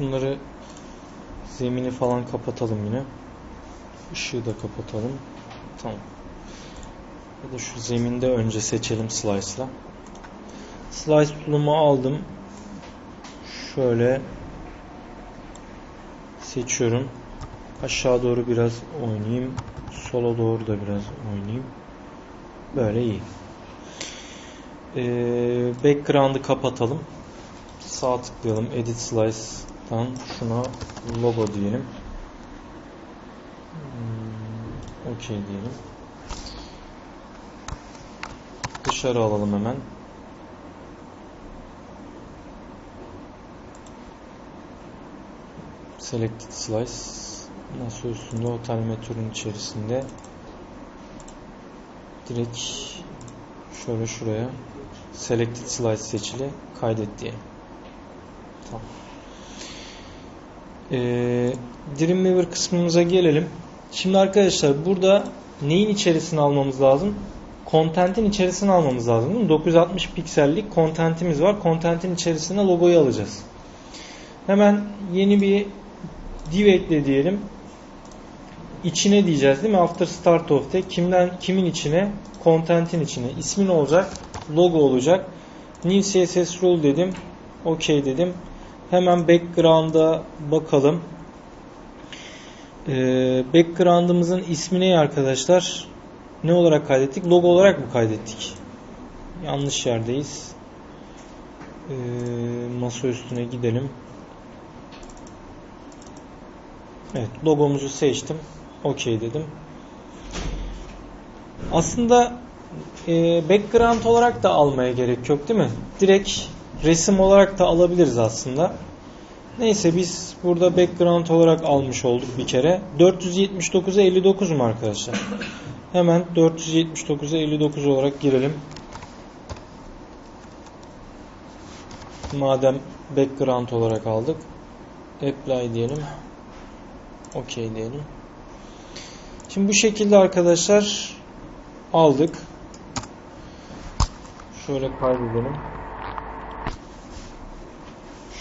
Şunları zemini falan kapatalım yine. Işığı da kapatalım. Tamam. Ya da şu zeminde önce seçelim slice'la. Slice tool'umu aldım. Şöyle seçiyorum. Aşağı doğru biraz oynayayım. Sola doğru da biraz oynayayım. Böyle iyi. Ee, background'ı kapatalım. Sağ tıklayalım. Edit Slice'dan şuna logo diyelim. Hmm, Okey diyelim. Dışarı alalım hemen. Selected Slice masa üstünde otel metronun içerisinde direkt şöyle şuraya Selected Slice seçili kaydet diye. Tamam. Ee, Dreamweaver kısmımıza gelelim. Şimdi arkadaşlar burada neyin içerisine almamız lazım? Content'in içerisine almamız lazım değil mi? 960 piksellik content'imiz var. Content'in içerisine logoyu alacağız. Hemen yeni bir div ekle diyelim. İçine diyeceğiz değil mi? After start of de kimden kimin içine? Content'in içine. İsmi ne olacak? Logo olacak. New CSS rule dedim. OK dedim. Hemen background'a bakalım. Ee, background'ımızın ismi ne arkadaşlar? Ne olarak kaydettik? Logo olarak mı kaydettik? Yanlış yerdeyiz. Ee, masa üstüne gidelim. Evet, logomuzu seçtim. OK dedim. Aslında e, background olarak da almaya gerek yok değil mi? Direkt resim olarak da alabiliriz aslında. Neyse biz burada background olarak almış olduk bir kere. 479'a 59 mu arkadaşlar? Hemen 479'a 59 olarak girelim. Madem background olarak aldık. Apply diyelim. OK diyelim. Şimdi bu şekilde arkadaşlar aldık. Şöyle kaydedelim.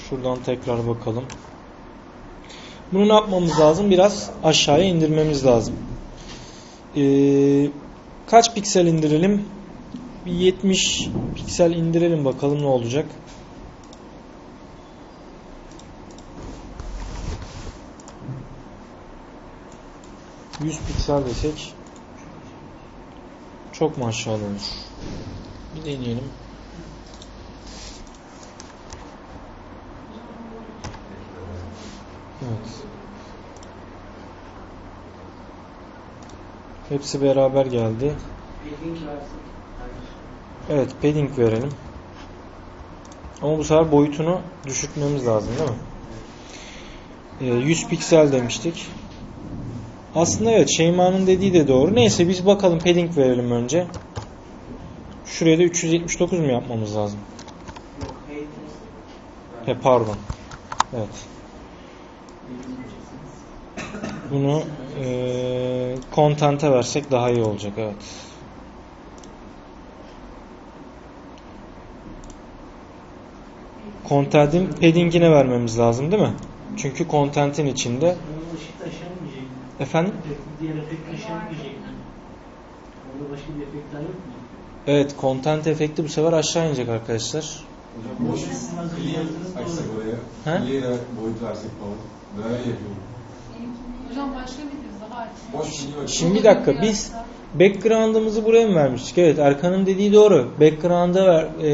Şuradan tekrar bakalım. Bunu ne yapmamız lazım? Biraz aşağıya indirmemiz lazım. Ee, kaç piksel indirelim? Bir 70 piksel indirelim bakalım ne olacak. Yüz piksel desek çok mu olur? Bir deneyelim. Evet. Hepsi beraber geldi. Evet, padding verelim. Ama bu sefer boyutunu düşürtmemiz lazım değil mi? Ee, 100 piksel demiştik. Aslında evet Şeyma'nın dediği de doğru. Neyse biz bakalım padding verelim önce. Şuraya da 379 mu yapmamız lazım? He pardon. Evet. Bunu eee content'e versek daha iyi olacak. Evet. Content'in padding'ine vermemiz lazım değil mi? Çünkü content'in içinde. Efendim? Diğer efekt taşıyamayacak. Onda başka bir efektler yok mu? Evet, content efekti bu sefer aşağı inecek arkadaşlar. Hocam boş açsak oraya. He? Niye boyut versek falan. Neler yapıyorum. Hocam başka bir. Şimdi bir dakika biz background'ımızı buraya mı vermiştik? Evet Erkan'ın dediği doğru. Background'a ver, e,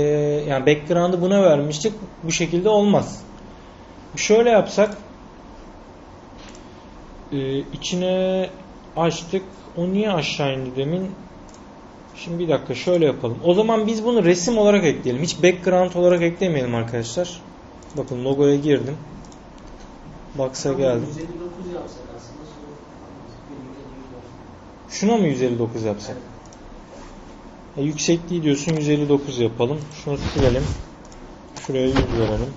yani background'ı buna vermiştik. Bu şekilde olmaz. Şöyle yapsak e, içine açtık. O niye aşağı indi demin? Şimdi bir dakika şöyle yapalım. O zaman biz bunu resim olarak ekleyelim. Hiç background olarak eklemeyelim arkadaşlar. Bakın logoya girdim. Yüz var. Şuna mı 159 yapsak? E, yüksekliği diyorsun 159 yapalım. Şunu silelim. Şuraya 100 verelim.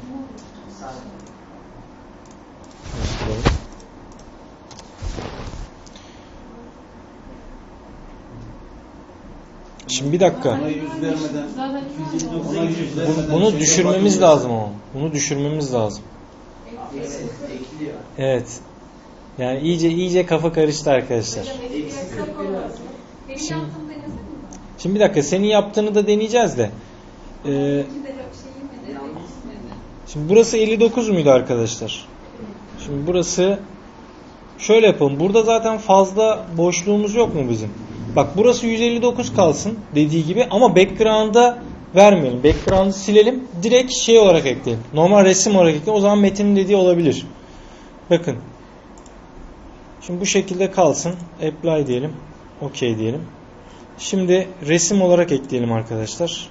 Şimdi bir dakika. Vermeden- Bunu düşürmemiz lazım ama. Bunu düşürmemiz lazım. Evet. Yani iyice iyice kafa karıştı arkadaşlar. Şimdi-? Şimdi bir dakika senin yaptığını da deneyeceğiz de. Ee, şimdi burası 59 muydu arkadaşlar? Şimdi burası şöyle yapalım. Burada zaten fazla boşluğumuz yok mu bizim? Bak burası 159 kalsın dediği gibi ama background'a vermeyelim. Background'ı silelim. Direkt şey olarak ekleyelim. Normal resim olarak ekleyelim. O zaman Metin'in dediği olabilir. Bakın. Şimdi bu şekilde kalsın. Apply diyelim. OK diyelim. Şimdi resim olarak ekleyelim arkadaşlar.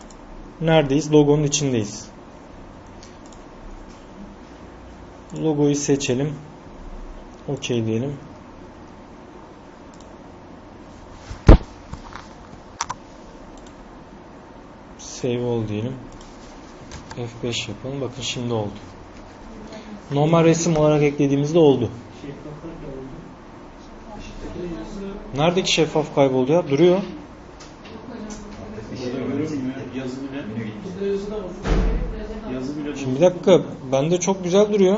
Neredeyiz? Logonun içindeyiz. Logoyu seçelim. OK diyelim. Save all diyelim. F5 yapalım. Bakın şimdi oldu. Normal resim olarak eklediğimizde oldu. Neredeki şeffaf kayboldu ya? Duruyor. Şimdi bir dakika. Bende çok güzel duruyor.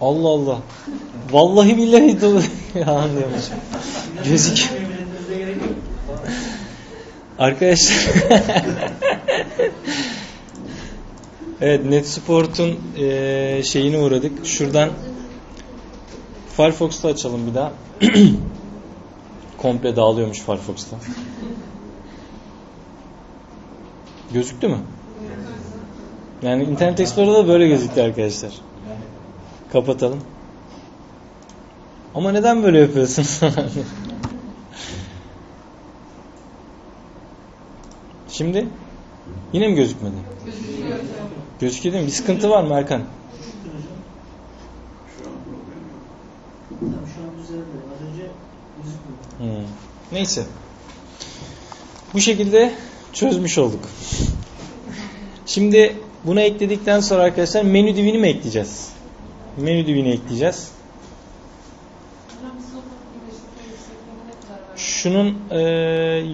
Allah Allah. Vallahi billahi ya anlıyormuşum. Gözük. Arkadaşlar. evet Netsport'un eee şeyine uğradık. Şuradan Firefox'ta açalım bir daha. Komple dağılıyormuş Firefox'ta. Gözüktü mü? Yani Internet Explorer'da böyle gözüktü arkadaşlar. Kapatalım. Ama neden böyle yapıyorsun? Şimdi yine mi gözükmedi? Gözüküyor değil mi? Bir sıkıntı var mı Erkan? Hmm. Neyse. Bu şekilde çözmüş olduk. Şimdi bunu ekledikten sonra arkadaşlar menü divini mi ekleyeceğiz? Menü divini ekleyeceğiz. Hocam biz sokak güneşlikte yüksekliğine ne kadar verdik? Şunun e,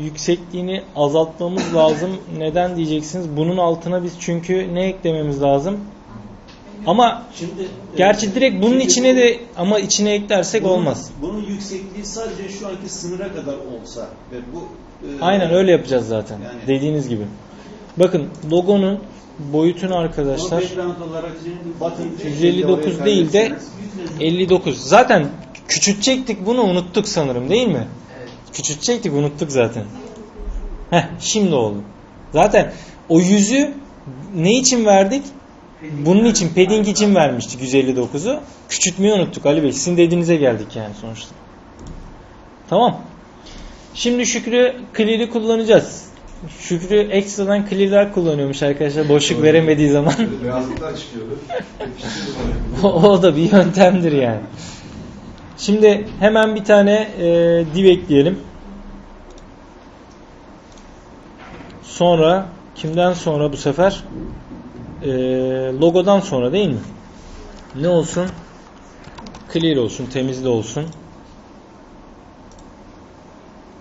yüksekliğini azaltmamız lazım. Neden diyeceksiniz? Bunun altına biz çünkü ne eklememiz lazım? Ama Şimdi gerçi direkt bunun Şimdi içine bu- de ama içine eklersek bunun- olmaz. Bunun yüksekliği sadece şu anki sınıra kadar olsa ve bu e, Aynen öyle yapacağız zaten. Yani- Dediğiniz gibi. Bakın logonun boyutunu Bunu arkadaşlar background olarak bakın 159 değil de 59. Zaten küçültecektik bunu unuttuk sanırım değil mi? Küçültecektik unuttuk zaten. Heh şimdi oldu. Zaten o yüzü ne için verdik? Bunun için padding için vermiştik 159'u. Küçültmeyi unuttuk Ali Bey. Sizin dediğinize geldik yani sonuçta. Tamam. Şimdi Şükrü clear'i kullanacağız. Şükrü ekstradan clear'ler kullanıyormuş arkadaşlar boşluk veremediği zaman. Beyazlıklar çıkıyordu. O da bir yöntemdir yani. Şimdi hemen bir tane e, div ekleyelim. Sonra kimden sonra bu sefer? E, logodan sonra değil mi? Ne olsun? Clear olsun, temizli olsun.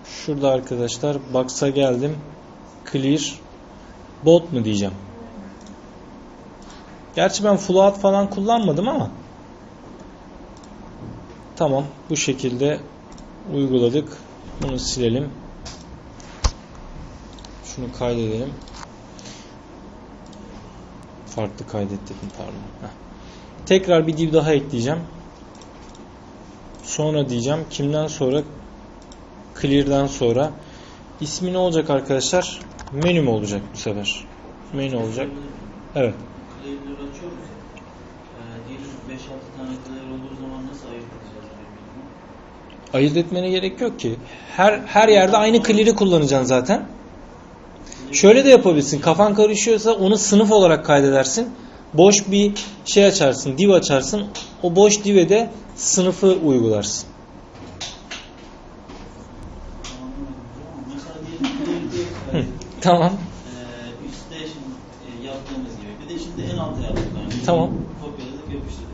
Şurada arkadaşlar box'a geldim. Clear bold mu diyeceğim. Gerçi ben float falan kullanmadım ama tamam bu şekilde uyguladık. Bunu silelim. Şunu kaydedelim. Farklı kaydettim pardon. Heh. Tekrar bir div daha ekleyeceğim. Sonra diyeceğim. Kimden sonra? Clear'dan sonra. İsmi ne olacak arkadaşlar? Menü mü olacak bu sefer? Menü olacak. Evet. Clay'leri açıyoruz ya. Ee, diyelim 5-6 tane olduğu zaman nasıl ayırt edeceğiz? Ayırt etmene gerek yok ki. Her her yerde aynı clear'i kullanacaksın zaten. Şöyle de yapabilirsin. Kafan karışıyorsa onu sınıf olarak kaydedersin. Boş bir şey açarsın, div açarsın. O boş div'e de sınıfı uygularsın. Hı, tamam. Üstte şimdi yaptığımız gibi. Bir de şimdi en alta yaptık. Yani Tamam.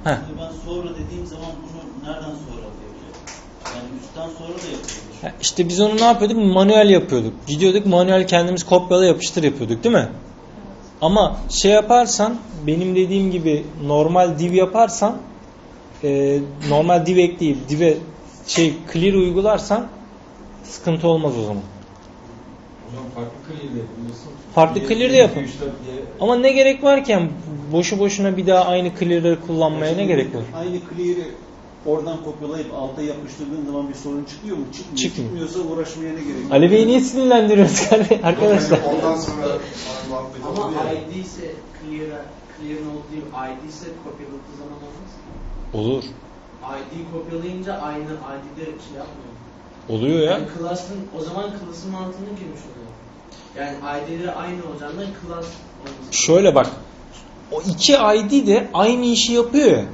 Heh. Şimdi ben sonra dediğim zaman bunu nereden sonra yapacak? Yani üstten sonra da yapıyoruz. Ha, İşte biz onu ne yapıyorduk? Manuel yapıyorduk. Gidiyorduk manuel kendimiz kopyala yapıştır yapıyorduk değil mi? Ama şey yaparsan benim dediğim gibi normal div yaparsan e, normal div ekleyip div'e şey clear uygularsan sıkıntı olmaz o zaman. Hocam farklı clear'de yapıyorsun. Farklı Bir, clear'de iki, yapın. diye. Ama ne gerek varken boşu boşuna bir daha aynı clear'ları kullanmaya ne gerek var? Aynı clear'i oradan kopyalayıp alta yapıştırdığın zaman bir sorun çıkıyor mu? Çıkmıyor. Çıkmıyor. Çıkmıyorsa uğraşmaya ne gerek var? Ali Bey'i niye sinirlendiriyoruz arkadaşlar? Yani ondan sonra Ama. ID ise clear'a, clear'ın olduğu ID ise kopyaladığı zaman olmaz. Olur. ID kopyalayınca aynı ID'de şey yapmıyor. Oluyor ya. Yani class'ın, o zaman class'ın mantığına girmiş oluyor. Yani ID'leri aynı olacağında class. Şöyle bak. O iki ID de aynı işi yapıyor ya.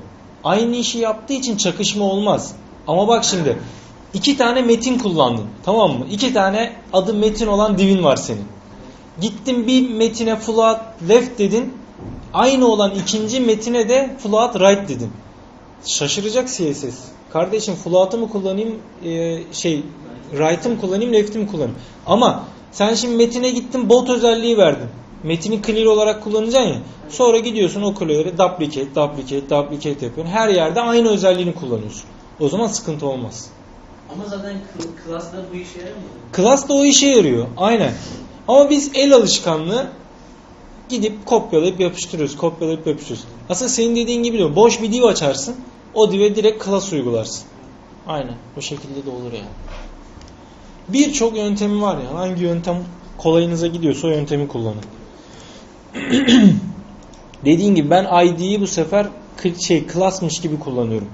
Aynı işi yaptığı için çakışma olmaz. Ama bak şimdi. iki tane metin kullandın. Tamam mı? İki tane adı metin olan divin var senin. Gittin bir metine float left dedin. Aynı olan ikinci metine de float right dedin. Şaşıracak CSS. Kardeşim float'ı mı kullanayım e, şey right'ı mı kullanayım left'i mi kullanayım? Ama sen şimdi metine gittin bot özelliği verdin. Metini clear olarak kullanacaksın ya. Sonra gidiyorsun o clear'e duplicate, duplicate, duplicate yapıyorsun. Her yerde aynı özelliğini kullanıyorsun. O zaman sıkıntı olmaz. Ama zaten cl- class'da bu işe yaramıyor. Class da o işe yarıyor. Aynen. Ama biz el alışkanlığı gidip kopyalayıp yapıştırıyoruz. Kopyalayıp yapıştırıyoruz. Aslında senin dediğin gibi diyor. Boş bir div açarsın. O div'e direkt class uygularsın. Aynen. Bu şekilde de olur yani. Birçok yöntemi var ya. Hangi yöntem kolayınıza gidiyorsa o yöntemi kullanın. Dediğim gibi ben ID'yi bu sefer şey class'mış gibi kullanıyorum.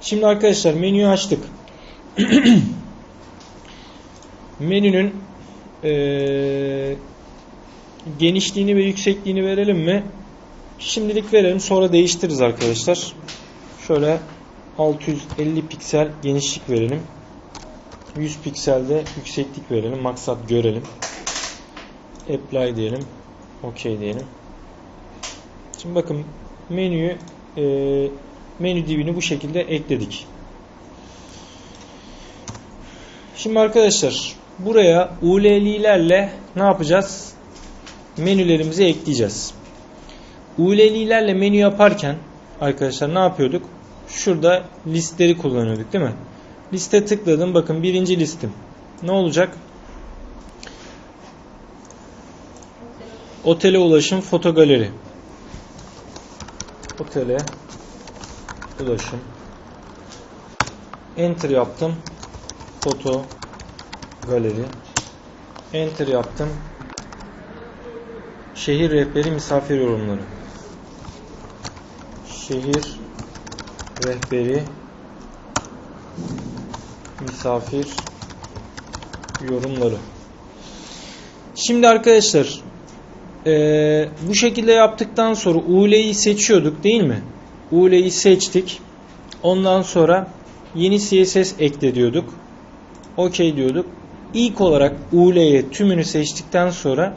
Şimdi arkadaşlar menüyü açtık. Menünün eee, genişliğini ve yüksekliğini verelim mi? Şimdilik verelim sonra değiştiririz arkadaşlar. Şöyle 650 piksel genişlik verelim. 100 pikselde yükseklik verelim. Maksat görelim. Apply diyelim. OK diyelim. Şimdi bakın menüyü eee, menü divini bu şekilde ekledik. Şimdi arkadaşlar buraya ULL'lerle ne yapacağız? Menülerimizi ekleyeceğiz. ULL'lerle menü yaparken arkadaşlar ne yapıyorduk? Şurada listeleri kullanıyorduk değil mi? Liste tıkladım. Bakın birinci listim. Ne olacak? Otele ulaşım foto galeri. Otele ulaşım. Enter yaptım. Foto galeri. Enter yaptım. Şehir rehberi misafir yorumları. Şehir rehberi misafir yorumları. Şimdi arkadaşlar eee, bu şekilde yaptıktan sonra UL'yi seçiyorduk değil mi? UL'yi seçtik. Ondan sonra yeni CSS ekle diyorduk. OK diyorduk. İlk olarak UL'ye tümünü seçtikten sonra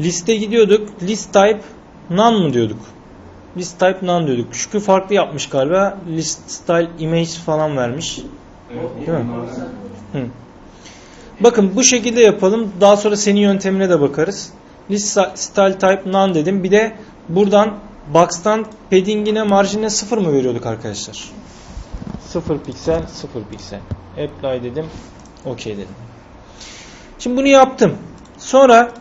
liste gidiyorduk. List type none mı diyorduk? List type none diyorduk. Çünkü farklı yapmış galiba. List style image falan vermiş. Evet, Değil mi? bunlar- Hı. Bakın bu şekilde yapalım. Daha sonra senin yöntemine de bakarız. List style type none dedim. Bir de buradan box'tan padding'ine marjine 0 mı veriyorduk arkadaşlar? 0 piksel 0 piksel. Apply dedim. OK dedim. Şimdi bunu yaptım. Sonra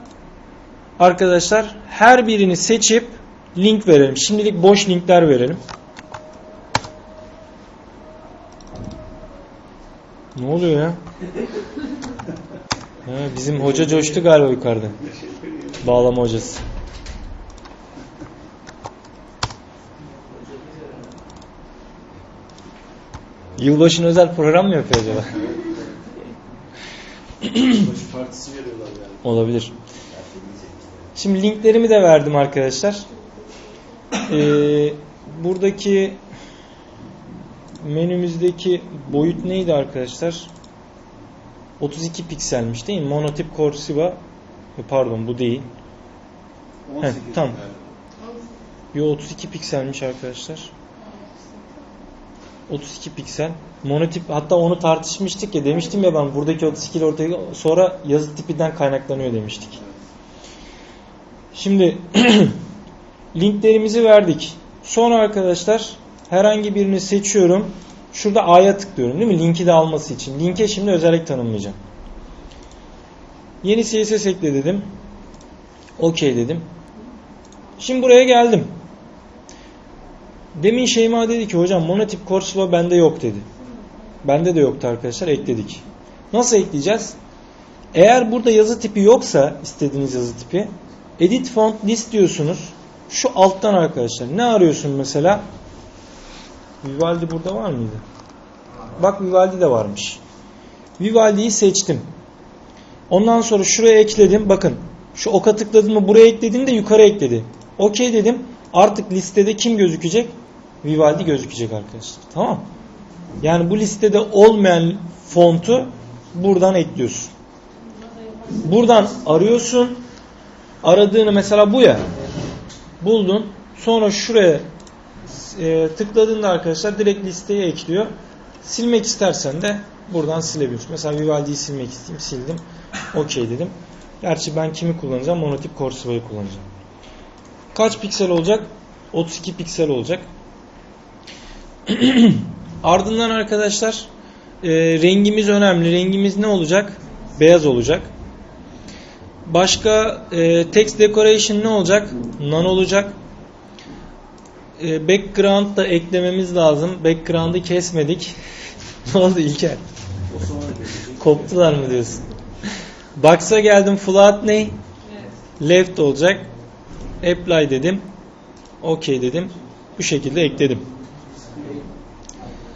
arkadaşlar her birini seçip link verelim. Şimdilik boş linkler verelim. Ne oluyor ya? Ha, bizim hoca coştu galiba yukarıda. Bağlama hocası. Yılbaşına özel program mı yapıyor acaba? Başı partisi veriyorlar yani. Olabilir. Şimdi linklerimi de verdim arkadaşlar. Ee, buradaki menümüzdeki boyut neydi arkadaşlar? 32 pikselmiş değil mi? Monotip Corsiva pardon bu değil. 18 tamam. yani. Yo 32 pikselmiş arkadaşlar. 32 piksel. Monotip hatta onu tartışmıştık ya demiştim ya ben buradaki 32 ile ortaya sonra yazı tipinden kaynaklanıyor demiştik. Şimdi linklerimizi verdik. Sonra arkadaşlar herhangi birini seçiyorum. Şurada A'ya tıklıyorum değil mi? Linki de alması için. Linke şimdi özellik tanımlayacağım. Yeni CSS ekle dedim. OK dedim. Şimdi buraya geldim. Demin Şeyma dedi ki hocam monotip Coursera bende yok dedi. Bende de yoktu arkadaşlar ekledik. Nasıl ekleyeceğiz? Eğer burada yazı tipi yoksa istediğiniz yazı tipi edit font list diyorsunuz. Şu alttan arkadaşlar ne arıyorsun mesela? Vivaldi burada var mıydı? Bak Vivaldi de varmış. Vivaldi'yi seçtim. Ondan sonra şuraya ekledim. Bakın şu oka tıkladım mı buraya ekledim de yukarı ekledi. Okey dedim. Artık listede kim gözükecek? Vivaldi gözükecek arkadaşlar. Tamam Yani bu listede olmayan fontu buradan ekliyorsun. Buradan arıyorsun. Aradığını mesela bu ya. Buldun. Sonra şuraya e, tıkladığında arkadaşlar direkt listeye ekliyor. Silmek istersen de buradan silebiliyorsun. Mesela Vivaldi'yi silmek isteyeyim. Sildim. Okey dedim. Gerçi ben kimi kullanacağım? Monotip Corsiva'yı kullanacağım. Kaç piksel olacak? 32 piksel olacak. Ardından arkadaşlar e, rengimiz önemli. Rengimiz ne olacak? Beyaz olacak. Başka e, text decoration ne olacak? None olacak. E, background da eklememiz lazım. Background'ı kesmedik. ne oldu İlker? Koptular mı diyorsun? Box'a geldim. Flat ne? Left olacak. Apply dedim. OK dedim. Bu şekilde ekledim.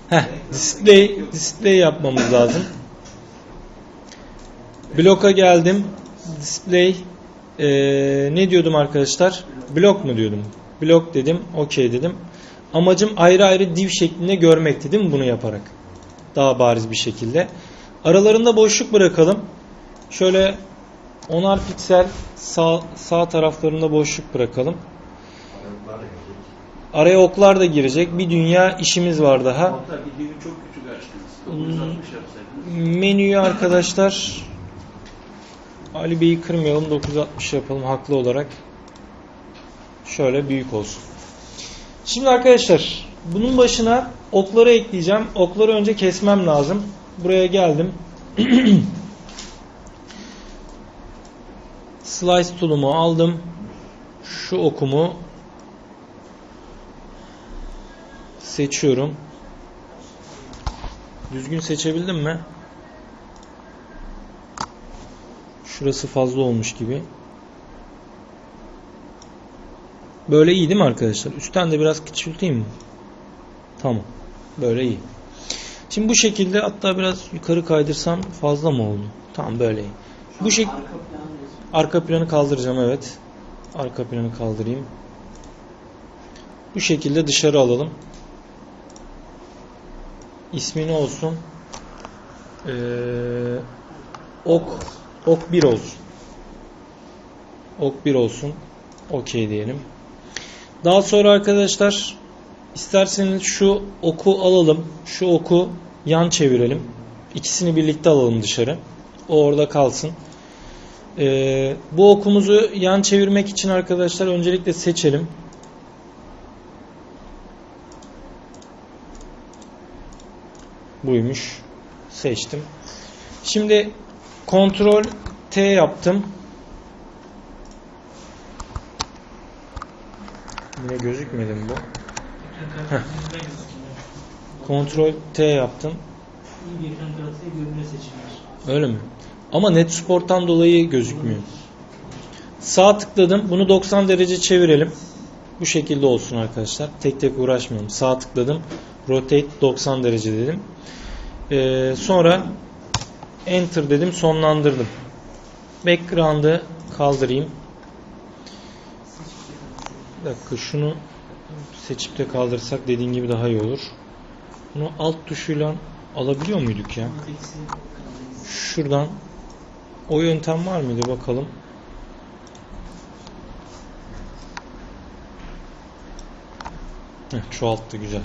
Heh, display, display yapmamız lazım. Bloka geldim. Display ee, ne diyordum arkadaşlar? Blok mu diyordum? Blok dedim. OK dedim. Amacım ayrı ayrı div şeklinde görmekti değil mi bunu yaparak? Daha bariz bir şekilde. Aralarında boşluk bırakalım. Şöyle 10'ar piksel sağ, sağ taraflarında boşluk bırakalım. Araya oklar da girecek. Bir dünya işimiz var daha. Hatta çok küçük açtınız. 960 yapsaydınız. Menüyü arkadaşlar Ali Bey'i kırmayalım 960 yapalım haklı olarak. Şöyle büyük olsun. Şimdi arkadaşlar bunun başına okları ekleyeceğim. Okları önce kesmem lazım. Buraya geldim. Slice tool'umu aldım. Şu okumu seçiyorum. Düzgün seçebildim mi? Şurası fazla olmuş gibi. Böyle iyi değil mi arkadaşlar? Üstten de biraz küçülteyim mi? Tamam. Böyle iyi. Şimdi bu şekilde hatta biraz yukarı kaydırsam fazla mı oldu? Tamam böyle iyi. Bu şek Arka arka planı kaldıracağım evet. Arka planı kaldırayım. Bu şekilde dışarı alalım. İsmi ne olsun? Ee, ok ok 1 olsun. Ok 1 olsun. Okey diyelim. Daha sonra arkadaşlar isterseniz şu oku alalım. Şu oku yan çevirelim. İkisini birlikte alalım dışarı. O orada kalsın. Ee, bu okumuzu yan çevirmek için arkadaşlar öncelikle seçelim. Buymuş. Seçtim. Şimdi kontrol T yaptım. Yine gözükmedi mi bu? Heh. Kontrol T yaptım. Öyle mi? Ama Netsport'tan dolayı gözükmüyor. Sağ tıkladım. Bunu 90 derece çevirelim. Bu şekilde olsun arkadaşlar. Tek tek uğraşmayalım. Sağ tıkladım. Rotate 90 derece dedim. Ee, sonra Enter dedim. Sonlandırdım. Background'ı kaldırayım. Bir dakika şunu seçip de kaldırsak dediğin gibi daha iyi olur. Bunu alt tuşuyla alabiliyor muyduk ya? Şuradan o yöntem var mıydı bakalım. Heh, çoğalttı güzel.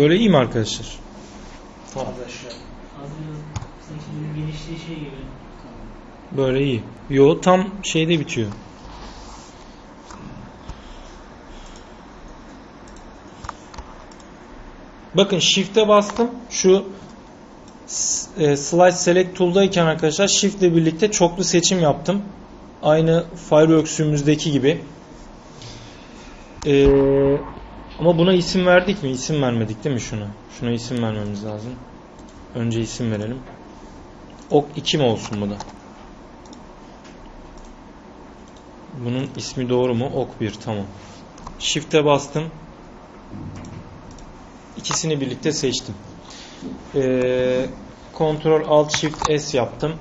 Böyle iyi mi arkadaşlar? Gibi. Böyle iyi. Yo tam şeyde bitiyor. Bakın shift'e bastım. Şu e, slide select tool'dayken arkadaşlar shift ile birlikte çoklu seçim yaptım. Aynı Fireworks'ümüzdeki gibi. Ee, ama buna isim verdik mi? İsim vermedik değil mi şuna? Şuna isim vermemiz lazım. Önce isim verelim. Ok 2 mi olsun bu da? Bunun ismi doğru mu? Ok 1 tamam. Shift'e bastım. İkisini birlikte seçtim. Ee, Ctrl Alt Shift S yaptım.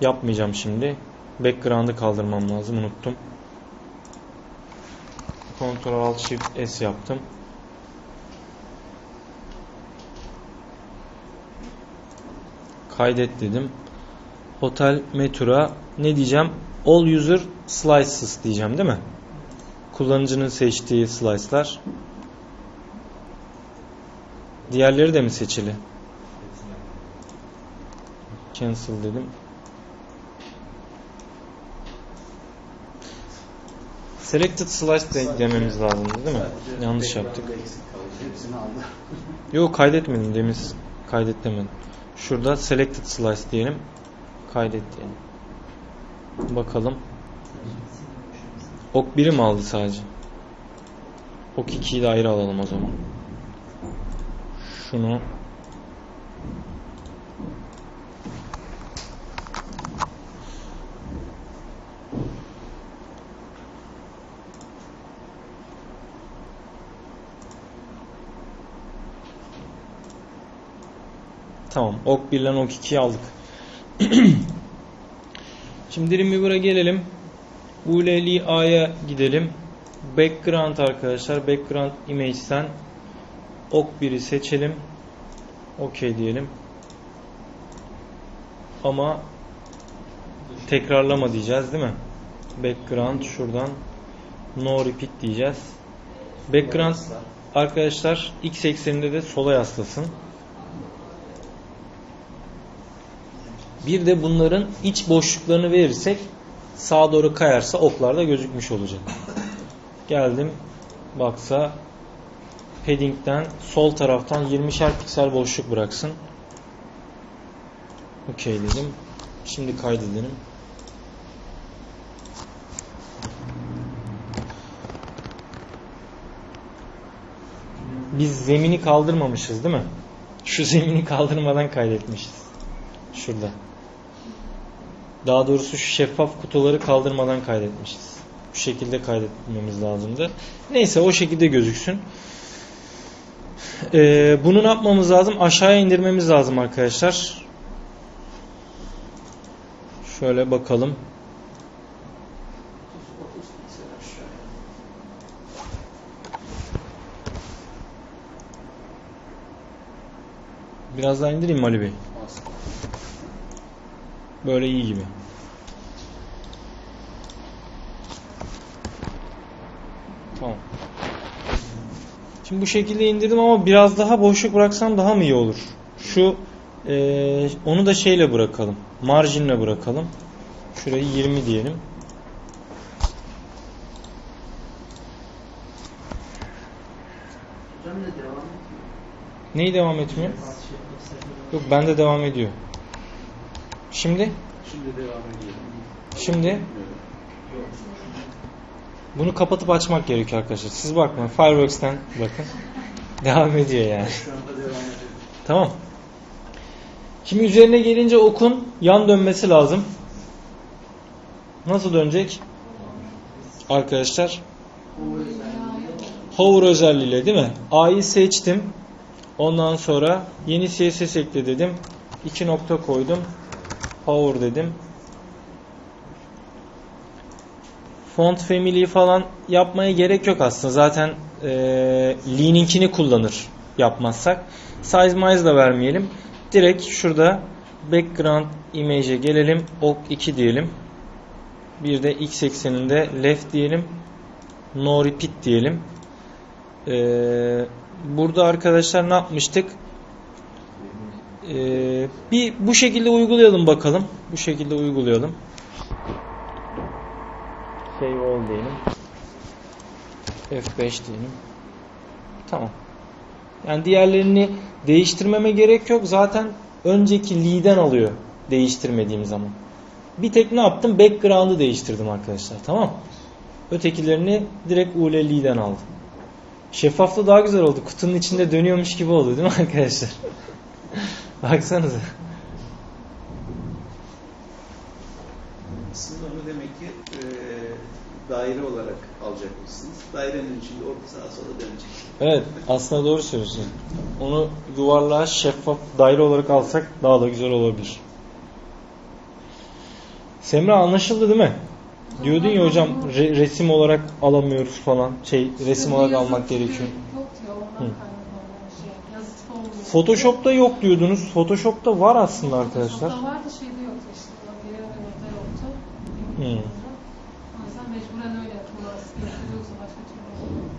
Yapmayacağım şimdi. Background'ı kaldırmam lazım. Unuttum. Ctrl Alt Shift S yaptım. Kaydet dedim. Hotel Metura ne diyeceğim? All user slices diyeceğim değil mi? Kullanıcının seçtiği slice'lar. Diğerleri de mi seçili? Cancel dedim. Selected slice de dememiz lazımdı değil mi? Yanlış yaptık. Yok kaydetmedim demin kaydet demedim. Şurada selected slice diyelim. Kaydet diyelim. Bakalım. Ok 1'i mi aldı sadece? Ok 2'yi de ayrı alalım o zaman. Şunu Tamam. Ok 1 ile ok 2'yi aldık. Şimdi Dreamweaver'a gelelim. ULL A'ya gidelim. Background arkadaşlar. Background Image'den ok 1'i seçelim. OK diyelim. Ama tekrarlama diyeceğiz değil mi? Background şuradan no repeat diyeceğiz. Background arkadaşlar x ekseninde de sola yaslasın. Bir de bunların iç boşluklarını verirsek sağa doğru kayarsa oklar da gözükmüş olacak. Geldim. Baksa padding'den sol taraftan 20'şer piksel boşluk bıraksın. Okey dedim. Şimdi kaydedelim. Biz zemini kaldırmamışız değil mi? Şu zemini kaldırmadan kaydetmişiz. Şurada. Daha doğrusu şu şeffaf kutuları kaldırmadan kaydetmişiz. Bu şekilde kaydetmemiz lazımdı. Neyse o şekilde gözüksün. Ee, bunu ne yapmamız lazım? Aşağıya indirmemiz lazım arkadaşlar. Şöyle bakalım. 30 piksel aşağıya. Biraz daha indireyim mi Ali Bey? Böyle iyi gibi. Tamam. Şimdi bu şekilde indirdim ama biraz daha boşluk bıraksam daha mı iyi olur? Şu eee, onu da şeyle bırakalım. Marjinle bırakalım. Şurayı 20 diyelim. Neyi devam etmiyor? Yok bende devam ediyor. Şimdi Şimdi devam edelim. Şimdi bunu kapatıp açmak gerekiyor arkadaşlar. Siz bakmayın. Fireworks'ten bakın. Devam ediyor yani. Tamam. Şimdi üzerine gelince okun yan dönmesi lazım. Nasıl dönecek? Arkadaşlar hover özelliğiyle değil mi? A'yı seçtim. Ondan sonra yeni CSS ekle dedim. İki nokta koydum. Hover dedim. Font family falan yapmaya gerek yok aslında. Zaten e, leaning'ini kullanır yapmazsak. Size mize da vermeyelim. Direkt şurada background image'e gelelim. Ok 2 diyelim. Bir de x ekseninde left diyelim. No repeat diyelim. Ee, burada arkadaşlar ne yapmıştık? Ee, bir bu şekilde uygulayalım bakalım. Bu şekilde uygulayalım. Save all diyelim. F5 diyelim. Tamam. Yani diğerlerini değiştirmeme gerek yok. Zaten önceki lead'den alıyor değiştirmediğim zaman. Bir tek ne yaptım? Background'ı değiştirdim arkadaşlar. Tamam. Ötekilerini direkt ULL'den aldım. Şeffaflığı daha güzel oldu. Kutunun içinde dönüyormuş gibi oldu değil mi arkadaşlar? Baksanıza. Sınırı demek ki e, daire olarak alacakmışsınız. Dairenin içinde orta sağa sola dönecek. Evet aslında doğru söylüyorsun. Onu yuvarlığa şeffaf daire olarak alsak daha da güzel olabilir. Semra anlaşıldı değil mi? Diyordun ya hocam re- resim olarak alamıyoruz falan. Şey resim olarak almak gerekiyor. Yok diyor ondan Hı. Photoshop'ta yok diyordunuz. Photoshop'ta var aslında arkadaşlar. Photoshop'ta vardı şeyde yoktu işte. Geri örnekte yoktu. Hı. O yüzden mecburen öyle gerekiyor. Yoksa başka türlü olmuyor.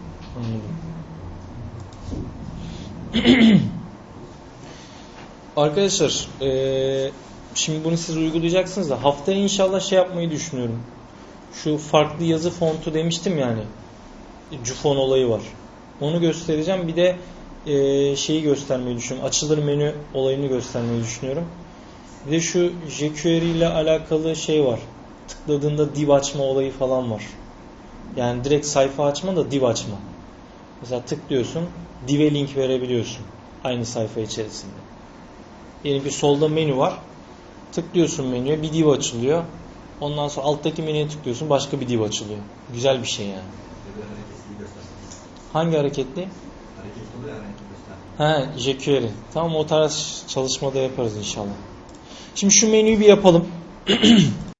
Anladım. Arkadaşlar eee, şimdi bunu siz uygulayacaksınız da haftaya inşallah şey yapmayı düşünüyorum. Şu farklı yazı fontu demiştim yani. Cufon olayı var. Onu göstereceğim. Bir de eee, şeyi göstermeyi düşünüyorum. Açılır menü olayını göstermeyi düşünüyorum. Bir de şu jQuery ile alakalı şey var. Tıkladığında div açma olayı falan var. Yani direkt sayfa açma da div açma. Mesela tıklıyorsun, div'e link verebiliyorsun aynı sayfa içerisinde. Diyelim ki solda menü var. Tıklıyorsun menüye, bir div açılıyor. Ondan sonra alttaki menüye tıklıyorsun, başka bir div açılıyor. Güzel bir şey yani. Hangi hareketli? Ha, jQuery. Tamam o tarz çalışmada yaparız inşallah. Şimdi şu menüyü bir yapalım.